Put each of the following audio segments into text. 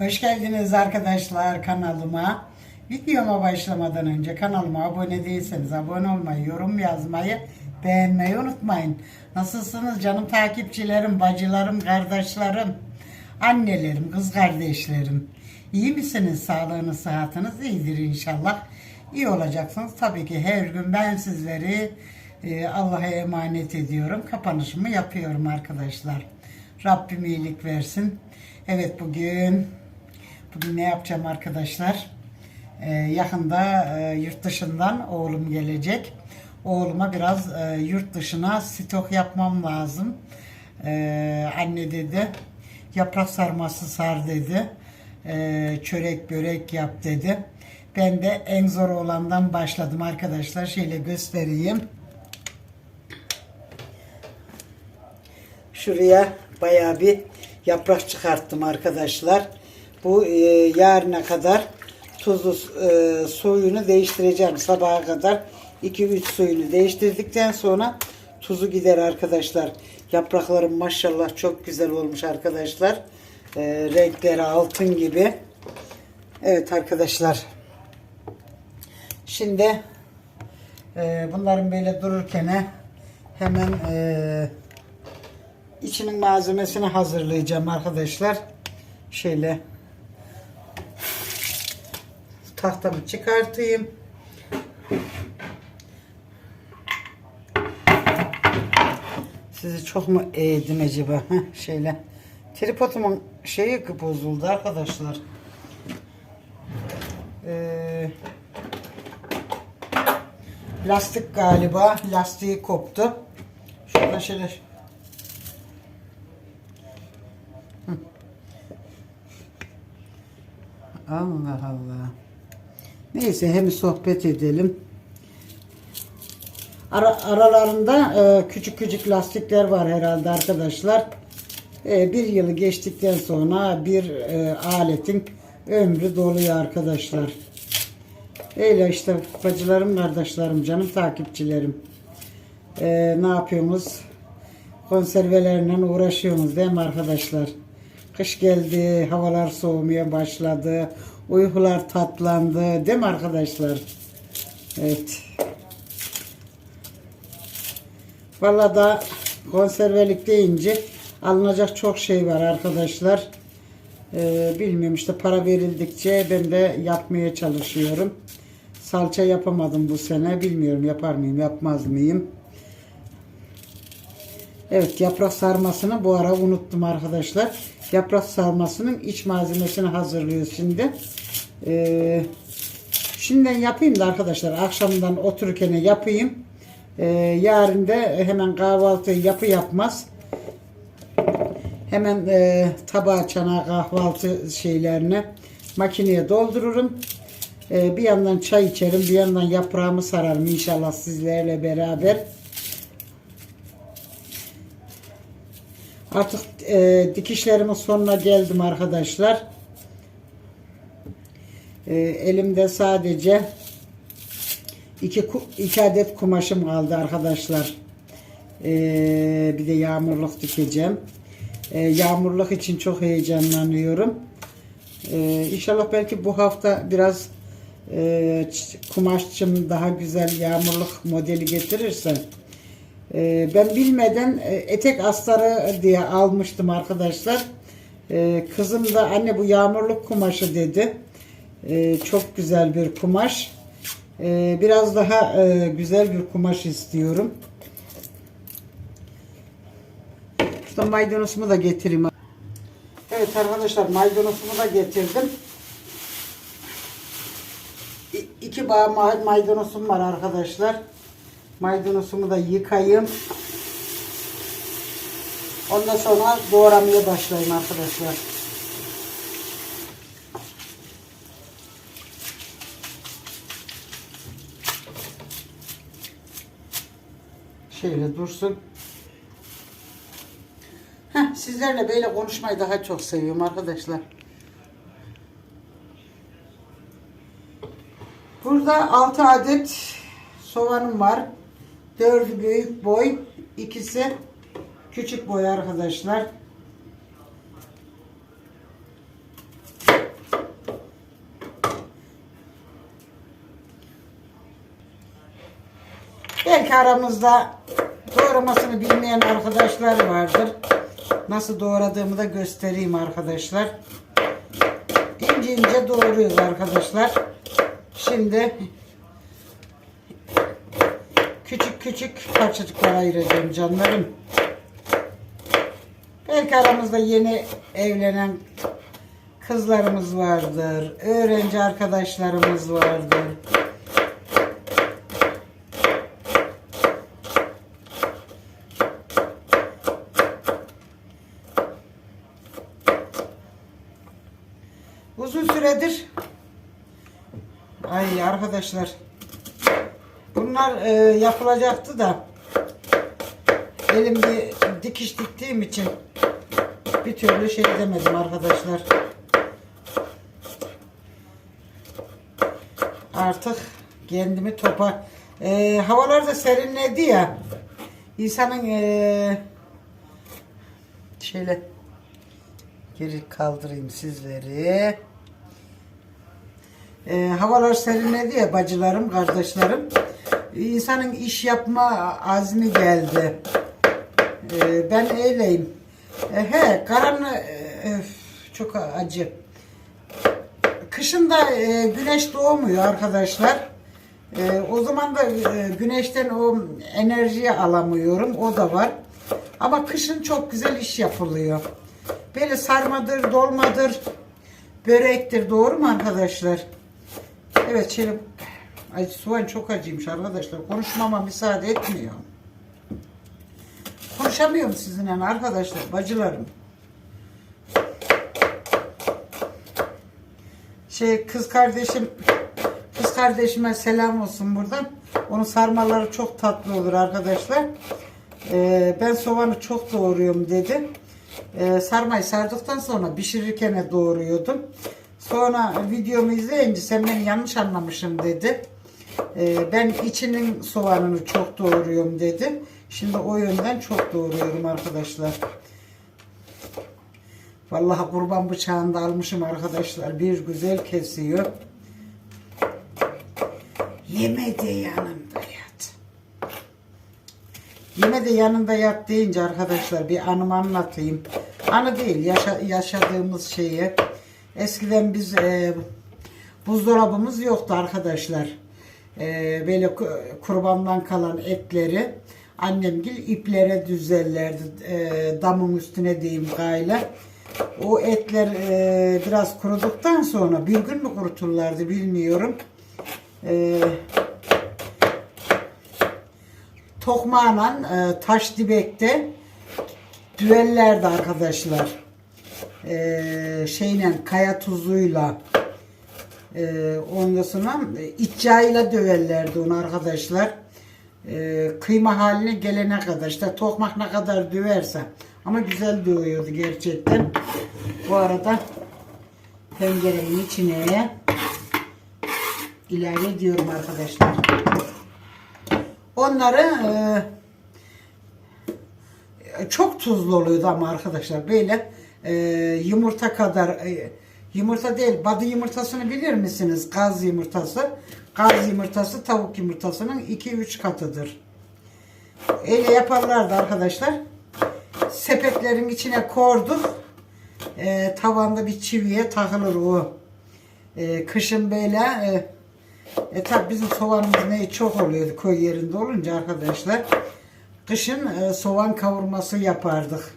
Hoş geldiniz arkadaşlar kanalıma. Videoma başlamadan önce kanalıma abone değilseniz abone olmayı, yorum yazmayı, beğenmeyi unutmayın. Nasılsınız canım takipçilerim, bacılarım, kardeşlerim, annelerim, kız kardeşlerim? İyi misiniz? Sağlığınız, sıhhatiniz iyidir inşallah. İyi olacaksınız. Tabii ki her gün ben sizleri e, Allah'a emanet ediyorum. Kapanışımı yapıyorum arkadaşlar. Rabbim iyilik versin. Evet bugün bugün ne yapacağım arkadaşlar? Ee, yakında e, yurt dışından oğlum gelecek. Oğluma biraz e, yurt dışına stok yapmam lazım. Ee, anne dedi yaprak sarması sar dedi. Ee, çörek börek yap dedi. Ben de en zor olandan başladım arkadaşlar. Şöyle göstereyim. Şuraya bayağı bir yaprak çıkarttım arkadaşlar. Bu e, yarına kadar tuzlu e, suyunu değiştireceğim sabaha kadar. 2-3 suyunu değiştirdikten sonra tuzu gider arkadaşlar. Yapraklarım maşallah çok güzel olmuş arkadaşlar. E, renkleri altın gibi. Evet arkadaşlar. Şimdi e, bunların böyle dururken hemen e, içinin malzemesini hazırlayacağım arkadaşlar. Şöyle tahtamı çıkartayım. Sizi çok mu eğdim acaba? Heh, şöyle. Tripodumun şeyi bozuldu arkadaşlar. Ee, lastik galiba. Lastiği koptu. Şurada şöyle Allah Allah. Neyse hem sohbet edelim. Ara, aralarında e, küçük küçük lastikler var herhalde arkadaşlar. E, bir yılı geçtikten sonra bir e, aletin ömrü doluyor arkadaşlar. Öyle işte bacılarım, kardeşlerim, canım takipçilerim. E, ne yapıyorsunuz? Konservelerle uğraşıyorsunuz değil mi arkadaşlar? Kış geldi, havalar soğumaya başladı, uykular tatlandı, değil mi arkadaşlar? Evet. Valla da konservelik deyince alınacak çok şey var arkadaşlar. Ee, bilmiyorum işte para verildikçe ben de yapmaya çalışıyorum. Salça yapamadım bu sene. Bilmiyorum yapar mıyım, yapmaz mıyım? Evet yaprak sarmasını bu ara unuttum arkadaşlar. Yaprak sarmasının iç malzemesini hazırlıyoruz şimdi. Ee, şimdiden yapayım da arkadaşlar akşamdan otururken yapayım. Ee, yarın da hemen kahvaltı yapı yapmaz. Hemen e, tabağa çana kahvaltı şeylerini makineye doldururum. Ee, bir yandan çay içerim, bir yandan yaprağımı sararım inşallah sizlerle beraber. Artık e, dikişlerimin sonuna geldim arkadaşlar. E, elimde sadece iki, iki adet kumaşım kaldı arkadaşlar. E, bir de yağmurluk dikeceğim. E, yağmurluk için çok heyecanlanıyorum. E, inşallah belki bu hafta biraz e, kumaşçım daha güzel yağmurluk modeli getirirse ee, ben bilmeden e, etek astarı diye almıştım arkadaşlar. Ee, kızım da anne bu yağmurluk kumaşı dedi. Ee, çok güzel bir kumaş. Biraz daha e, güzel bir kumaş istiyorum. Şurada maydanozumu da getireyim. Evet arkadaşlar maydanozumu da getirdim. İki bağ ma- maydanozum var arkadaşlar. Maydanozumu da yıkayayım. Ondan sonra doğramaya başlayayım arkadaşlar. Şöyle dursun. Heh, sizlerle böyle konuşmayı daha çok seviyorum arkadaşlar. Burada 6 adet soğanım var. Dördü büyük boy. ikisi küçük boy arkadaşlar. Belki aramızda doğramasını bilmeyen arkadaşlar vardır. Nasıl doğradığımı da göstereyim arkadaşlar. İnce ince doğruyoruz arkadaşlar. Şimdi küçük küçük parçacıklar ayıracağım canlarım. Belki aramızda yeni evlenen kızlarımız vardır. Öğrenci arkadaşlarımız vardır. Uzun süredir ay arkadaşlar bunlar e, yapılacaktı da elimde dikiş diktiğim için bir türlü şey demedim arkadaşlar. Artık kendimi topa e, havalar da serinledi ya insanın e, şöyle geri kaldırayım sizleri. E, havalar serinledi ya bacılarım, kardeşlerim. İnsanın iş yapma azmi geldi. E, ben öyleyim. E, he, karanlık e, çok acı. Kışın da e, güneş doğmuyor arkadaşlar. E, o zaman da e, güneşten o enerjiyi alamıyorum. O da var. Ama kışın çok güzel iş yapılıyor. Böyle sarmadır, dolmadır, börektir. Doğru mu arkadaşlar? Evet şöyle Ay soğan çok acıymış arkadaşlar. Konuşmama müsaade etmiyor. Konuşamıyorum sizinle arkadaşlar, bacılarım. Şey kız kardeşim kız kardeşime selam olsun buradan. Onun sarmaları çok tatlı olur arkadaşlar. Ee, ben soğanı çok doğruyorum dedi. Ee, sarmayı sardıktan sonra pişirirken doğruyordum. Sonra videomu izleyince sen beni yanlış anlamışım dedi. Ee, ben içinin soğanını çok doğruyorum dedi. Şimdi o yönden çok doğruyorum arkadaşlar. Vallahi kurban bıçağını da almışım arkadaşlar. Bir güzel kesiyor. Yeme de yanımda yat. Yeme de yanında yat deyince arkadaşlar bir anımı anlatayım. Anı değil yaşa- yaşadığımız şeyi. Eskiden biz e, buzdolabımız yoktu arkadaşlar. E, böyle ku- kurbandan kalan etleri annemgil iplere düzerlerdi. E, damın üstüne diyeyim gayla. O etler e, biraz kuruduktan sonra bir gün mü kuruturlardı bilmiyorum. E, tokmağla taş dibekte düellerdi arkadaşlar. E, şeyle kaya tuzuyla e, ondan sonra e, iç yağıyla döverlerdi onu arkadaşlar. E, kıyma haline gelene kadar işte tokmak ne kadar döverse ama güzel dövüyordu gerçekten. Bu arada tencerenin içine ilave ediyorum arkadaşlar. Onları e, çok tuzlu oluyordu ama arkadaşlar böyle e, yumurta kadar e, yumurta değil badı yumurtasını bilir misiniz? Gaz yumurtası. Gaz yumurtası tavuk yumurtasının 2-3 katıdır. Öyle yaparlardı arkadaşlar. Sepetlerin içine koyduk. E, tavanda bir çiviye takılır o. E, kışın böyle e, e tabi bizim soğanımız ne çok oluyordu köy yerinde olunca arkadaşlar. Kışın e, soğan kavurması yapardık.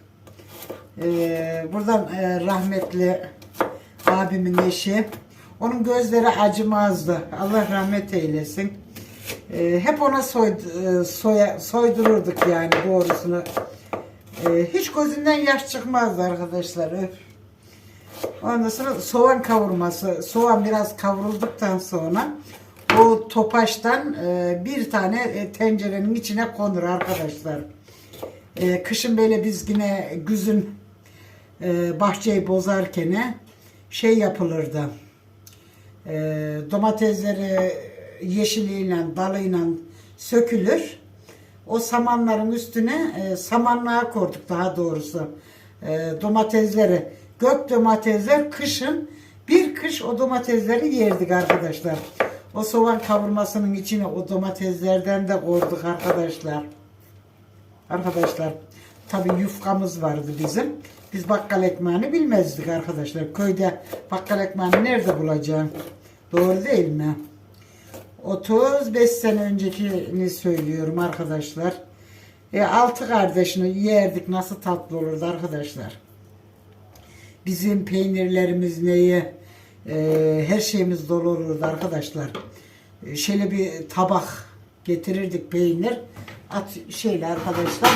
E, buradan e, rahmetli abimin eşi. Onun gözleri acımazdı. Allah rahmet eylesin. E, hep ona soy, e, soya, soydururduk yani doğrusunu. E, hiç gözünden yaş çıkmazdı arkadaşlar. Ondan sonra soğan kavurması. Soğan biraz kavrulduktan sonra o topaçtan e, bir tane e, tencerenin içine konur arkadaşlar. E, kışın böyle biz yine güzün e, bahçeyi bozarken şey yapılırdı. E, domatesleri yeşiliyle, dalıyla sökülür. O samanların üstüne e, samanlığa koyduk daha doğrusu. E, domatesleri, gök domatesler kışın bir kış o domatesleri yerdik arkadaşlar. O soğan kavurmasının içine o domateslerden de koyduk arkadaşlar. Arkadaşlar tabi yufkamız vardı bizim. Biz bakkal ekmeğini bilmezdik arkadaşlar. Köyde bakkal ekmeğini nerede bulacağım? Doğru değil mi? 35 sene öncekini söylüyorum arkadaşlar. E, altı kardeşini yerdik nasıl tatlı olurdu arkadaşlar. Bizim peynirlerimiz neye e, her şeyimiz dolu olurdu arkadaşlar. E, şöyle bir tabak getirirdik peynir. At şeyle arkadaşlar.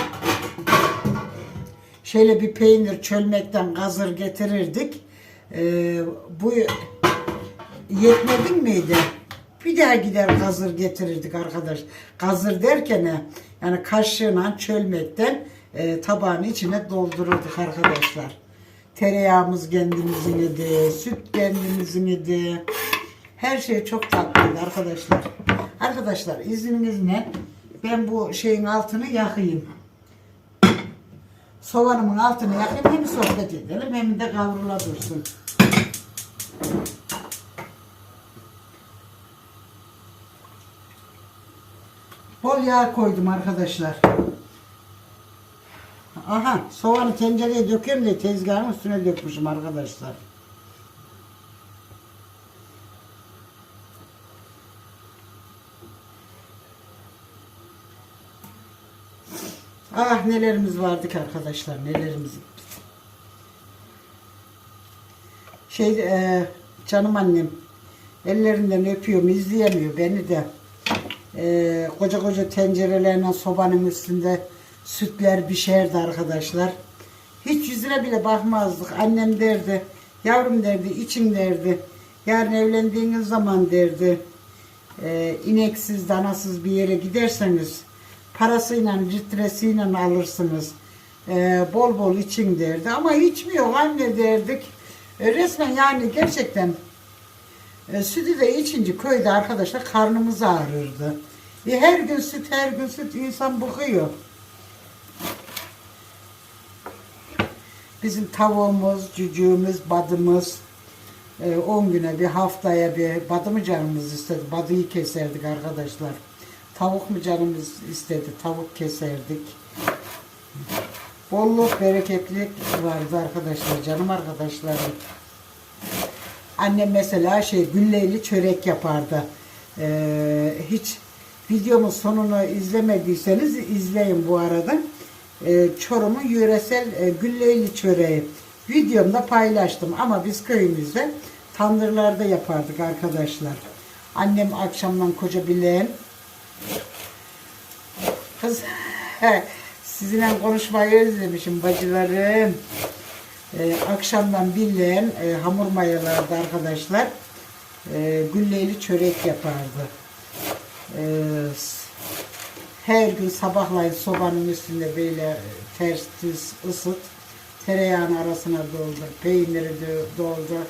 Şöyle bir peynir çölmekten hazır getirirdik. E, bu yetmedin miydi? Bir daha gider hazır getirirdik arkadaş. Hazır derken yani kaşığıyla çölmekten e, tabağın içine doldururduk arkadaşlar. Tereyağımız kendimizin idi, süt kendimizin idi. Her şey çok tatlıydı arkadaşlar. Arkadaşlar izninizle ben bu şeyin altını yakayım. Soğanımın altını yakayım hem sohbet edelim hem de kavrula dursun. Bol yağ koydum arkadaşlar. Aha soğanı tencereye dökeyim de tezgahın üstüne dökmüşüm arkadaşlar. Ah nelerimiz vardı ki arkadaşlar nelerimiz. Şey e, canım annem ellerinden öpüyorum izleyemiyor beni de. E, koca koca tencerelerle sobanın üstünde sütler pişerdi arkadaşlar. Hiç yüzüne bile bakmazdık. Annem derdi, yavrum derdi, için derdi. Yarın evlendiğiniz zaman derdi, e, ineksiz, danasız bir yere giderseniz parasıyla, litresiyle alırsınız. E, bol bol için derdi. Ama hiç mi yok anne derdik. E, resmen yani gerçekten e, sütü de içince köyde arkadaşlar karnımız ağrırdı. E, her gün süt, her gün süt insan bıkıyor. Bizim tavuğumuz, cücüğümüz, badımız 10 güne bir haftaya bir badı mı canımız istedi. Badıyı keserdik arkadaşlar. Tavuk mu canımız istedi. Tavuk keserdik. Bolluk, bereketlik vardı arkadaşlar. Canım arkadaşlarım. Annem mesela şey gülleyli çörek yapardı. Ee, hiç videomun sonunu izlemediyseniz izleyin bu arada. Ee, Çorum'un yöresel e, gülleyli çöreği videomda paylaştım ama biz köyümüzde tandırlarda yapardık arkadaşlar. Annem akşamdan koca bileğin kız sizinle konuşmayı özlemişim bacılarım. Ee, akşamdan bileğin e, hamur mayalardı arkadaşlar. E, gülleyli çörek yapardı. E, her gün sabahlayın sobanın üstünde böyle ters düz ısıt. Tereyağın arasına doldur. Peyniri doldur.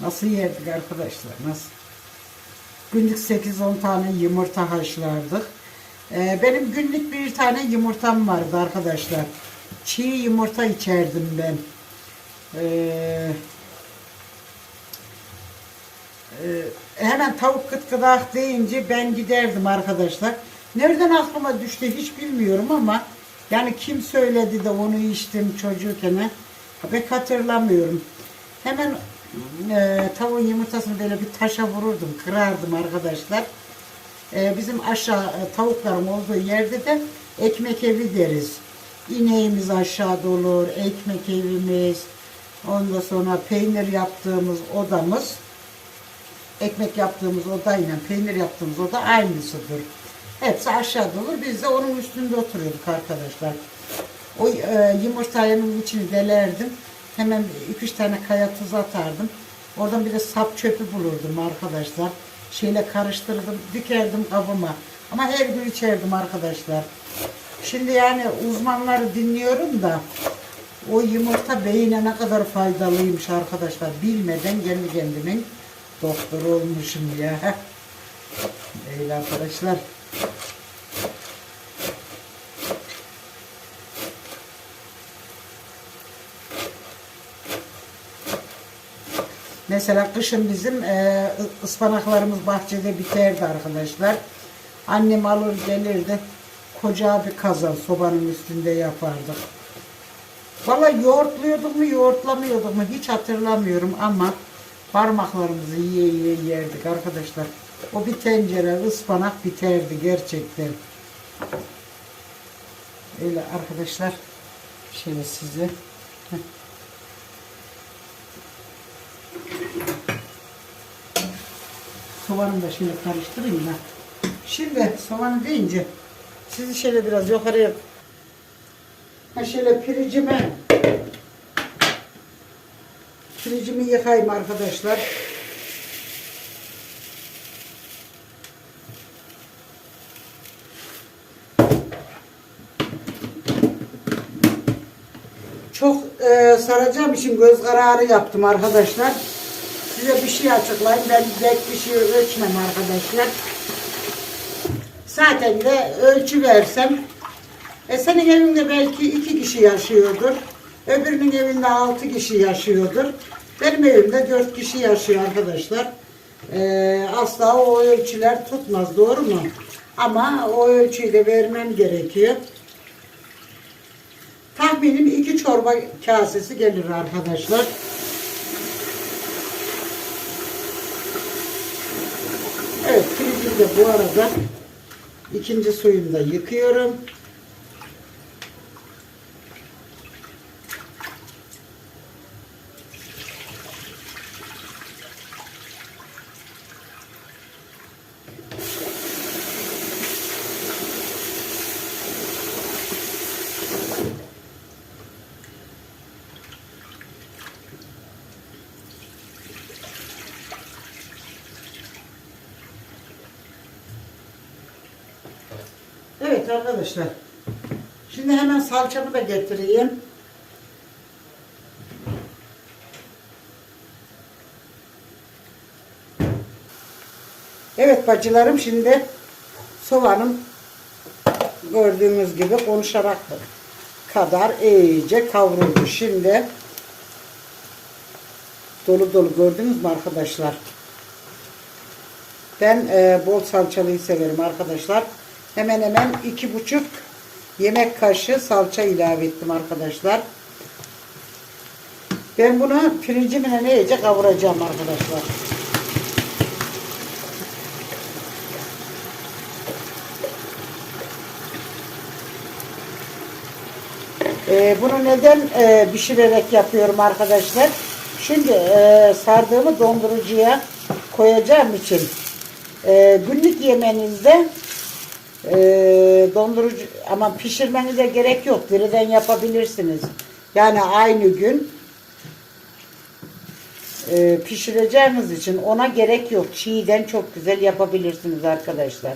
Nasıl yerdik arkadaşlar? Nasıl? Günlük 8-10 tane yumurta haşlardık. Ee, benim günlük bir tane yumurtam vardı arkadaşlar. Çiğ yumurta içerdim ben. Ee, e, hemen tavuk kıt kıdak deyince ben giderdim arkadaşlar. Nereden aklıma düştü hiç bilmiyorum ama yani kim söyledi de onu içtim çocukken pek hatırlamıyorum. Hemen e, tavuğun yumurtasını böyle bir taşa vururdum, kırardım arkadaşlar. E, bizim aşağı e, tavukların olduğu yerde de ekmek evi deriz. İneğimiz aşağıda olur, ekmek evimiz, ondan sonra peynir yaptığımız odamız, ekmek yaptığımız odayla peynir yaptığımız oda aynısıdır. Hepsi aşağıda olur. Biz de onun üstünde oturuyorduk arkadaşlar. O e, yumurtanın içini delerdim. Hemen 2-3 tane kaya tuz atardım. Oradan bir de sap çöpü bulurdum arkadaşlar. Şeyle karıştırdım, dikerdim kabıma. Ama her gün içerdim arkadaşlar. Şimdi yani uzmanları dinliyorum da o yumurta beyine ne kadar faydalıymış arkadaşlar. Bilmeden kendi kendimin doktor olmuşum ya. Öyle arkadaşlar. Mesela kışın bizim e, ıspanaklarımız bahçede biterdi arkadaşlar. Annem alır gelirdi. Koca bir kazan sobanın üstünde yapardık. Valla yoğurtluyorduk mu yoğurtlamıyorduk mu hiç hatırlamıyorum ama parmaklarımızı yiye yiye yerdik arkadaşlar. O bir tencere ıspanak biterdi gerçekten. Öyle arkadaşlar. Şöyle size. Heh. Soğanı da şöyle karıştırayım ben. Şimdi soğanı deyince sizi şöyle biraz yukarıya ha şöyle pirincimi pirincimi yıkayayım arkadaşlar. Çok e, saracağım için göz kararı yaptım arkadaşlar. Size bir şey açıklayayım. Ben pek bir şey ölçmem arkadaşlar. Zaten de ölçü versem e senin evinde belki iki kişi yaşıyordur. Öbürünün evinde altı kişi yaşıyordur. Benim evimde dört kişi yaşıyor arkadaşlar. E, asla o ölçüler tutmaz doğru mu? Ama o ölçüyü de vermem gerekiyor. Tahminim iki çorba kasesi gelir arkadaşlar. Evet pirincimi de bu arada ikinci suyunu da yıkıyorum. Evet arkadaşlar. Şimdi hemen salçamı da getireyim. Evet bacılarım şimdi soğanım gördüğünüz gibi konuşarak kadar iyice kavruldu. Şimdi dolu dolu gördünüz mü arkadaşlar? Ben e, bol salçalıyı severim arkadaşlar. Hemen hemen iki buçuk yemek kaşığı salça ilave ettim arkadaşlar. Ben bunu pirincimle ne iyice kavuracağım arkadaşlar. Ee, bunu neden e, pişirerek yapıyorum arkadaşlar? Şimdi e, sardığımı dondurucuya koyacağım için e, günlük yemenizde e, dondurucu ama pişirmenize gerek yok. Diriden yapabilirsiniz. Yani aynı gün e, pişireceğiniz için ona gerek yok. Çiğden çok güzel yapabilirsiniz arkadaşlar.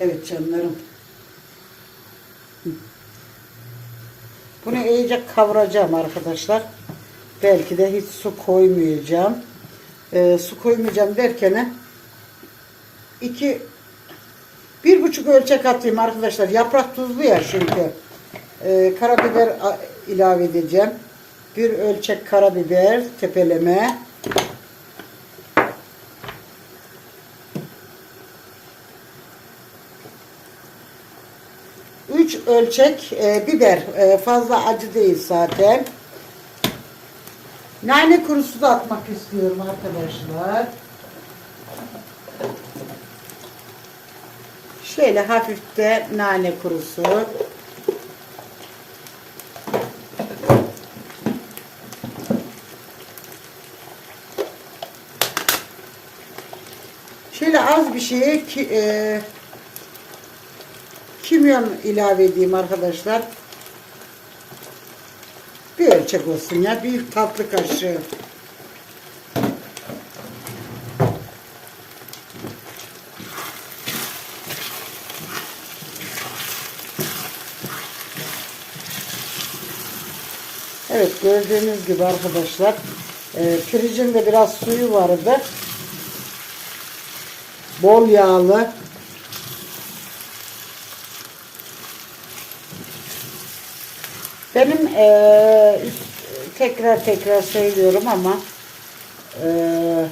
Evet canlarım. Bunu iyice kavuracağım arkadaşlar. Belki de hiç su koymayacağım. Ee, su koymayacağım derken iki bir buçuk ölçek atayım arkadaşlar. Yaprak tuzlu ya çünkü. Ee, karabiber ilave edeceğim. Bir ölçek karabiber tepeleme. Ölçek e, biber. E, fazla acı değil zaten. Nane kurusu da atmak istiyorum arkadaşlar. Şöyle hafif de nane kurusu. Şöyle az bir şeye ki, e, kimyon ilave edeyim arkadaşlar. Bir ölçek olsun ya. Bir tatlı kaşığı. Evet gördüğünüz gibi arkadaşlar e, pirincin de biraz suyu vardı. Bol yağlı. Benim eee, tekrar tekrar söylüyorum ama eee,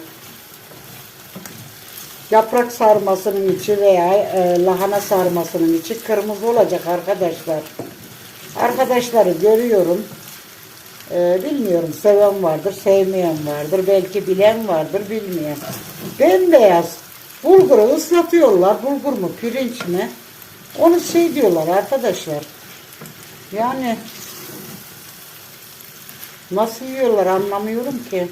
yaprak sarmasının içi veya eee, lahana sarmasının içi kırmızı olacak arkadaşlar. Arkadaşları görüyorum. Eee, bilmiyorum seven vardır, sevmeyen vardır, belki bilen vardır, bilmeyen. Bembeyaz bulguru ıslatıyorlar. Bulgur mu, pirinç mi? Onu şey diyorlar arkadaşlar. Yani nasıl yiyorlar anlamıyorum ki.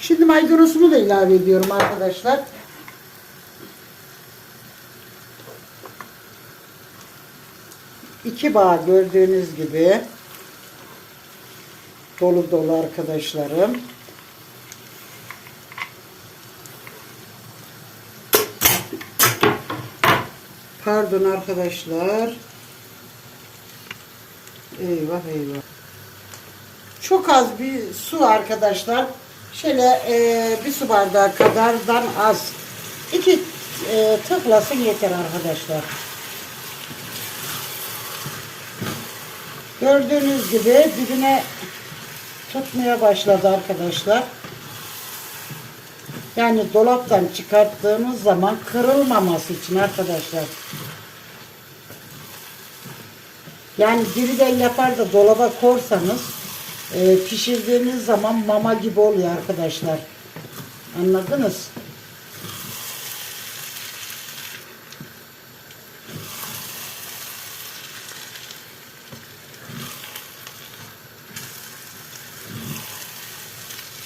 Şimdi maydanozunu da ilave ediyorum arkadaşlar. İki bağ gördüğünüz gibi dolu dolu arkadaşlarım. Pardon arkadaşlar. Eyvah eyvah. Çok az bir su arkadaşlar. Şöyle e, bir su bardağı kadardan az. İki e, tıklasın yeter arkadaşlar. Gördüğünüz gibi dibine tutmaya başladı arkadaşlar. Yani dolaptan çıkarttığımız zaman kırılmaması için arkadaşlar. Yani diriden yapar da dolaba korsanız e, pişirdiğiniz zaman mama gibi oluyor arkadaşlar. Anladınız?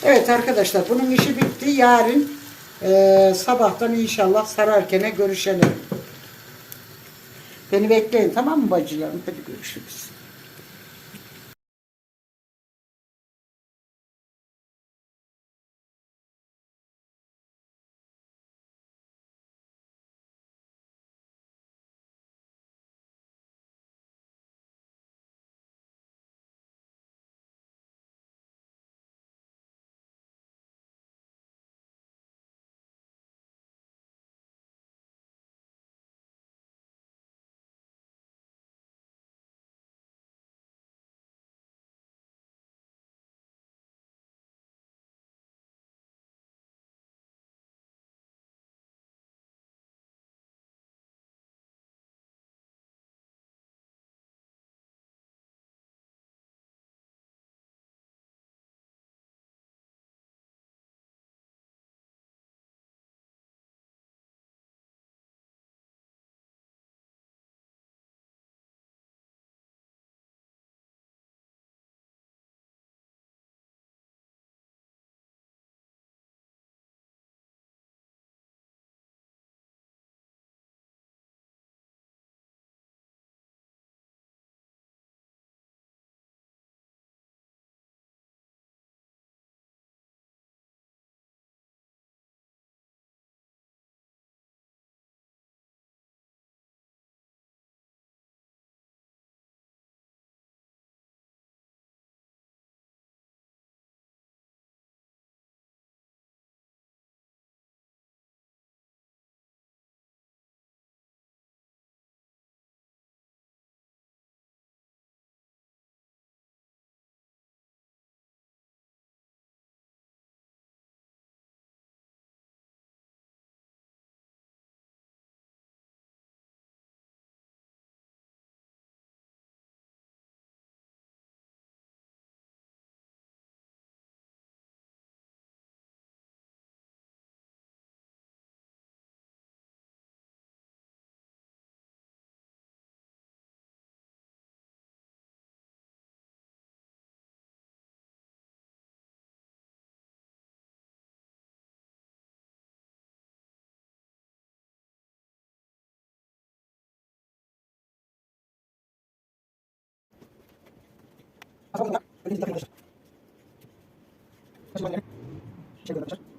Evet arkadaşlar bunun işi bitti. Yarın e, sabahtan inşallah sararkene görüşelim. Beni bekleyin tamam mı bacılarım? Hadi görüşürüz. Apa enggak? Ini kita kena. Masih banyak. Saya kena.